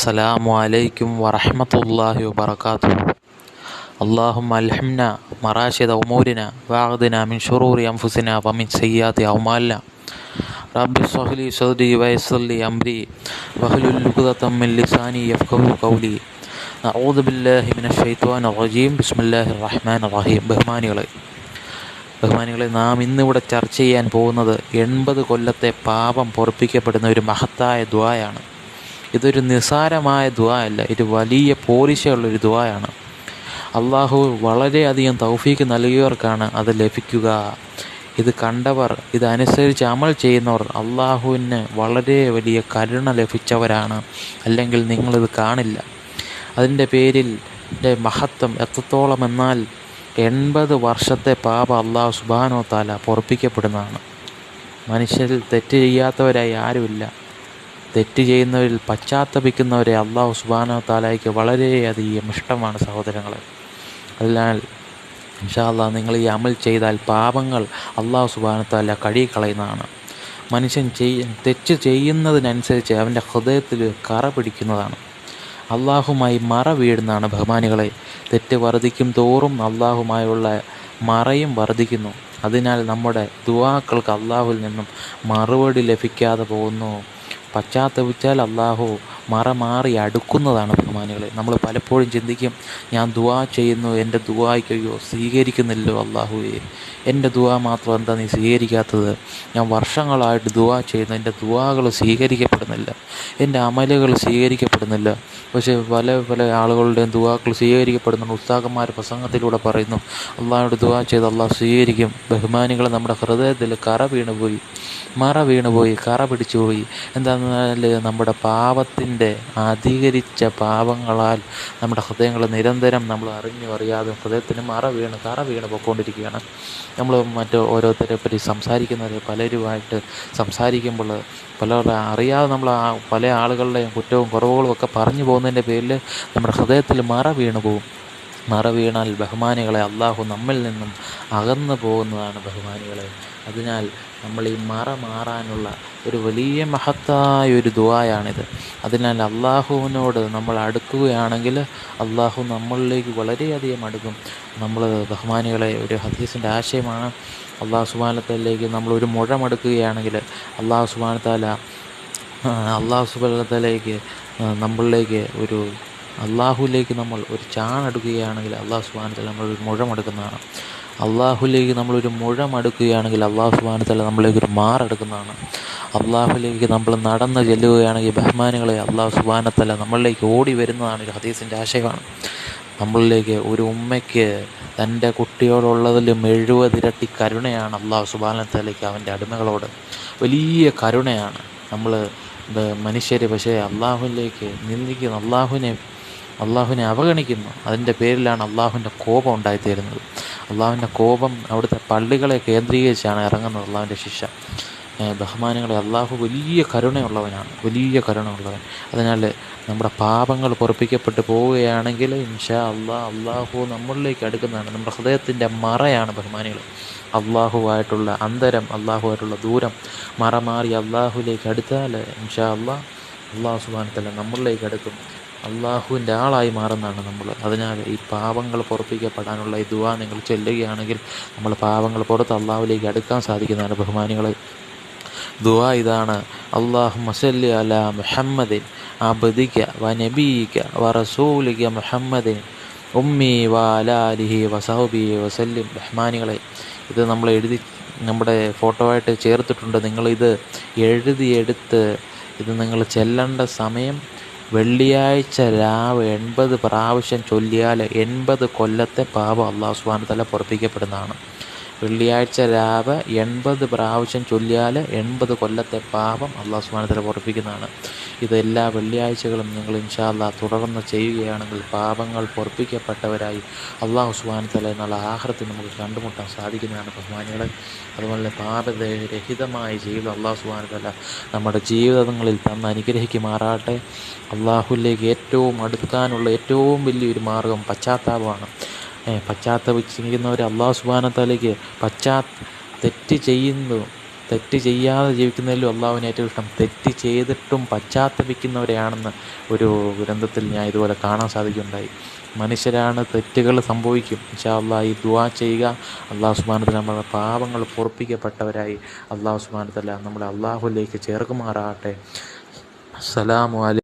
സലാമു അലൈക്കും വറഹമത്തല്ലാഹി വബർക്കാത്തു അള്ളാഹു അൽഹംന മറാഷിദ ഉമൂരിന വാഹദിന മിൻ ഷുറൂറി അംഫുസിന വമിൻ സയ്യാത്തി ഔമാല റബ്ബി സഹ്ലി സൗദി വയസ്സല്ലി അംരി വഹ്ലുൽ ലുഖ്ദതം മിൻ ലിസാനി യഫ്ഖഹു ഖൗലി. നഊദു ബില്ലാഹി മിനശ് ശൈത്വാനിർ റജീം. ബിസ്മില്ലാഹിർ റഹ്മാനിർ റഹീം. ബഹുമാനികളെ ബഹുമാനികളെ നാം ഇന്നിവിടെ ചർച്ച ചെയ്യാൻ പോകുന്നത് എൺപത് കൊല്ലത്തെ പാപം പൊറപ്പിക്കപ്പെടുന്ന ഒരു മഹത്തായ ദ്വായാണ് ഇതൊരു നിസാരമായ അല്ല. ഇത് വലിയ പോലിശയുള്ളൊരു ദ്വായാണ് അള്ളാഹു വളരെയധികം തൗഫീക്ക് നൽകിയവർക്കാണ് അത് ലഭിക്കുക. ഇത് കണ്ടവർ ഇതനുസരിച്ച് അമൽ ചെയ്യുന്നവർ അള്ളാഹുവിന് വളരെ വലിയ കരുണ ലഭിച്ചവരാണ്. അല്ലെങ്കിൽ നിങ്ങളിത് കാണില്ല. അതിന്റെ പേരിൽ മഹത്വം എത്രത്തോളം എന്നാൽ എൺപത് വർഷത്തെ പാപ അള്ളാഹു സുബാനോ താല പൊറപ്പിക്കപ്പെടുന്നതാണ്. മനുഷ്യരിൽ തെറ്റ് ചെയ്യാത്തവരായി ആരുമില്ല. തെറ്റ് ചെയ്യുന്നവരിൽ പശ്ചാത്തപിക്കുന്നവരെ അള്ളാഹു സുബാനോ താലായ്ക്ക് വളരെയധികം ഇഷ്ടമാണ് സഹോദരങ്ങളെ. അതിനാൽ ഇൻഷാല്ല നിങ്ങൾ ഈ അമൽ ചെയ്താൽ പാപങ്ങൾ അള്ളാഹു സുബാനത്താല താല കഴുകിക്കളയുന്നതാണ്. മനുഷ്യൻ ചെയ്യ തെറ്റ് ചെയ്യുന്നതിനനുസരിച്ച് അവന്റെ ഹൃദയത്തിൽ കറ പിടിക്കുന്നതാണ്. അള്ളാഹുമായി മറ വീഴുന്നതാണ് ബഹുമാനികളെ. തെറ്റ് വർദ്ധിക്കും തോറും അള്ളാഹുമായുള്ള മറയും വർദ്ധിക്കുന്നു. അതിനാൽ നമ്മുടെ ദുവാക്കൾക്ക് അള്ളാഹുവിൽ നിന്നും മറുപടി ലഭിക്കാതെ പോകുന്നു. പശ്ചാത്തപിച്ചാൽ അള്ളാഹു മറ മാറി അടുക്കുന്നതാണ് ബഹുമാനികളെ. നമ്മൾ പലപ്പോഴും ചിന്തിക്കും ഞാൻ ദുവാ ചെയ്യുന്നു എന്റെ ദുവായ്ക്കയ്യോ സ്വീകരിക്കുന്നില്ലോ അള്ളാഹുവേ എന്റെ ദുവാ മാത്രം എന്താ നീ സ്വീകരിക്കാത്തത്? ഞാൻ വർഷങ്ങളായിട്ട് ദുവാ ചെയ്യുന്നു എന്റെ ദുവാകൾ സ്വീകരിക്കപ്പെടുന്നില്ല. എന്റെ അമലുകൾ സ്വീകരിക്കപ്പെടുന്നില്ല. പക്ഷേ പല പല ആളുകളുടെയും ദുവാക്കൾ സ്വീകരിക്കപ്പെടുന്നുണ്ട്. ഉസ്താക്കന്മാർ പ്രസംഗത്തിലൂടെ പറയുന്നു അള്ളാഹുടെ ദുവാ ചെയ്ത് അള്ളാഹ് സ്വീകരിക്കും. ബഹുമാനികൾ നമ്മുടെ ഹൃദയത്തിൽ കറ വീണുപോയി. മറ വീണുപോയി കറ പിടിച്ചുപോയി. എന്താണെന്നാൽ നമ്മുടെ പാപത്തിന്റെ അധികരിച്ച പാപങ്ങളാൽ നമ്മുടെ ഹൃദയങ്ങൾ നിരന്തരം നമ്മൾ അറിഞ്ഞു അറിയാതെ ഹൃദയത്തിന് മറ വീണ് കറ വീണ് പോയിക്കൊണ്ടിരിക്കുകയാണ്. നമ്മൾ മറ്റ് ഓരോരുത്തരെ പറ്റി സംസാരിക്കുന്നവരെ പലരുമായിട്ട് സംസാരിക്കുമ്പോൾ പലരുടെ അറിയാതെ നമ്മൾ ആ പല ആളുകളുടെയും കുറ്റവും കുറവുകളും ഒക്കെ പറഞ്ഞു പോകുന്നതിന്റെ പേരിൽ നമ്മുടെ ഹൃദയത്തിൽ മറ വീണു പോകും മറ വീണാൽ ബഹുമാനികളെ അള്ളാഹു നമ്മിൽ നിന്നും അകന്നു പോകുന്നതാണ് ബഹുമാനികളെ. അതിനാൽ നമ്മൾ ഈ മറ മാറാനുള്ള ഒരു വലിയ മഹത്തായ ഒരു ദുവായാണിത് അതിനാൽ അള്ളാഹുവിനോട് നമ്മൾ അടുക്കുകയാണെങ്കിൽ അള്ളാഹു നമ്മളിലേക്ക് വളരെയധികം അടുക്കും. നമ്മൾ ബഹുമാനികളെ ഒരു ഹദീസിന്റെ ആശയമാണ് അള്ളാഹു സുബാനത്തലേക്ക് നമ്മൾ ഒരു മുഴമെടുക്കുകയാണെങ്കിൽ അള്ളാഹു സുബാനത്താല അള്ളാഹു സുബാനത്തലേക്ക് നമ്മളിലേക്ക് ഒരു അള്ളാഹുലേക്ക് നമ്മൾ ഒരു ചാണെടുക്കുകയാണെങ്കിൽ അള്ളാഹു സുബാനത്തല നമ്മൾ ഒരു മുഴമെടുക്കുന്നതാണ്. അള്ളാഹുലേക്ക് നമ്മളൊരു മുഴമടുക്കുകയാണെങ്കിൽ അള്ളാഹു തല നമ്മളിലേക്ക് ഒരു മാറെടുക്കുന്നതാണ്. അള്ളാഹുലേക്ക് നമ്മൾ നടന്ന് ചെല്ലുകയാണെങ്കിൽ ബഹ്മാനുകളെ അള്ളാഹു സുബാനത്തല നമ്മളിലേക്ക് ഓടി വരുന്നതാണ് ഒരു ഹദീസിന്റെ ആശയമാണ്. നമ്മളിലേക്ക് ഒരു ഉമ്മയ്ക്ക് തന്റെ കുട്ടിയോടുള്ളതിലും എഴുപതിരട്ടി കരുണയാണ് അള്ളാഹു സുബാനത്തലേക്ക് അവന്റെ അടിമകളോട്. വലിയ കരുണയാണ്. നമ്മൾ മനുഷ്യർ പക്ഷേ അള്ളാഹുലേക്ക് നിന്ദിക്കുന്നു. അള്ളാഹുവിനെ അള്ളാഹുവിനെ അവഗണിക്കുന്നു. അതിന്റെ പേരിലാണ് അള്ളാഹുവിന്റെ കോപം ഉണ്ടായിത്തീരുന്നത്. അള്ളാഹുവിന്റെ കോപം അവിടുത്തെ പള്ളികളെ കേന്ദ്രീകരിച്ചാണ് ഇറങ്ങുന്നത് അള്ളാഹുവിന്റെ ശിക്ഷ. ബഹുമാനങ്ങളെ അള്ളാഹു വലിയ കരുണയുള്ളവനാണ് വലിയ കരുണയുള്ളവൻ. അതിനാൽ നമ്മുടെ പാപങ്ങൾ പുറപ്പിക്കപ്പെട്ടു പോവുകയാണെങ്കിൽ ഇൻഷാ അള്ളാഹ് അള്ളാഹു നമ്മളിലേക്ക് അടുക്കുന്നതാണ്. നമ്മുടെ ഹൃദയത്തിന്റെ മറയാണ് ബഹുമാനികൾ. അള്ളാഹുവായിട്ടുള്ള അന്തരം അള്ളാഹുവായിട്ടുള്ള ദൂരം മറ മാറി അള്ളാഹുലേക്ക് അടുത്താൽ ഇൻഷാ അള്ളാഹ് അള്ളാഹു സുബാനത്തല്ല നമ്മളിലേക്ക് അടുക്കും. അള്ളാഹുവിന്റെ ആളായി മാറുന്നതാണ് നമ്മൾ. അതിനാൽ ഈ പാവങ്ങൾ പുറപ്പിക്കപ്പെടാനുള്ള ഈ ദുവാ നിങ്ങൾ ചെല്ലുകയാണെങ്കിൽ നമ്മൾ പാവങ്ങൾ പുറത്ത് അള്ളാഹുവിലേക്ക് അടുക്കാൻ സാധിക്കുന്നതാണ് ബഹുമാനികൾ ദുവാ ഇതാണ്. അള്ളാഹു മസല്ലി അല മുഹമ്മദിൻ അബദിക്ക വ നബീക്ക വ റസൂലിക മുഹമ്മദിൻ ഉമ്മി വ അലാലിഹി വസഹബി വസല്ലിം ബഹ്മാനികളെ ഇത് നമ്മൾ എഴുതി നമ്മുടെ ഫോട്ടോ ആയിട്ട് ചേർത്തിട്ടുണ്ട്. നിങ്ങളിത് എഴുതിയെടുത്ത് ഇത് നിങ്ങൾ ചെല്ലേണ്ട സമയം വെള്ളിയാഴ്ച രാവ് എൺപത് പ്രാവശ്യം ചൊല്ലിയാൽ എൺപത് കൊല്ലത്തെ പാപം അള്ളാഹു സുബാന തല പുറപ്പിക്കപ്പെടുന്നതാണ്. വെള്ളിയാഴ്ച രാവ് എൺപത് പ്രാവശ്യം ചൊല്ലിയാൽ എൺപത് കൊല്ലത്തെ പാപം അള്ളാഹു സുബാന തല പൊറപ്പിക്കുന്നതാണ്. ഇത് എല്ലാ വെള്ളിയാഴ്ചകളും നിങ്ങൾ ഇൻഷാല്ല തുടർന്ന് ചെയ്യുകയാണെങ്കിൽ പാപങ്ങൾ പൊറപ്പിക്കപ്പെട്ടവരായി അള്ളാഹു സുബാന തല എന്നുള്ള ആഹാരത്തിൽ നമുക്ക് കണ്ടുമുട്ടാൻ സാധിക്കുന്നതാണ് ബഹുമാനികളെ. അതുപോലെ പാപരഹിതമായ ജീവിതം അള്ളാഹു സുബാന തല നമ്മുടെ ജീവിതങ്ങളിൽ തന്ന് അനുഗ്രഹിക്കുമാറാട്ടെ അള്ളാഹുലേക്ക് ഏറ്റവും അടുക്കാനുള്ള ഏറ്റവും വലിയൊരു മാർഗം പശ്ചാത്താപമാണ്. പശ്ചാത്തപിച്ചിരിക്കുന്നവർ അള്ളാഹു സുബാനത്താലേക്ക് പശ്ചാ തെറ്റ് ചെയ്യുന്നു തെറ്റ് ചെയ്യാതെ ജീവിക്കുന്നതിലും അള്ളാഹുവിന് ഏറ്റവും ഇഷ്ടം തെറ്റ് ചെയ്തിട്ടും പശ്ചാത്തപിക്കുന്നവരെയാണെന്ന് ഒരു ഗ്രന്ഥത്തിൽ ഞാൻ ഇതുപോലെ കാണാൻ സാധിക്കുകയുണ്ടായി. മനുഷ്യരാണ് തെറ്റുകൾ സംഭവിക്കും. പക്ഷേ അള്ളാഹ് ഈ ദുവാ ചെയ്യുക അള്ളാഹു സുബാനത്തല നമ്മുടെ പാപങ്ങൾ പൊറപ്പിക്കപ്പെട്ടവരായി അള്ളാഹു സുബാനത്തല നമ്മളെ അള്ളാഹുലേക്ക് ചേർക്കുമാറാകട്ടെ. അസ്സലാമു അലൈക്കും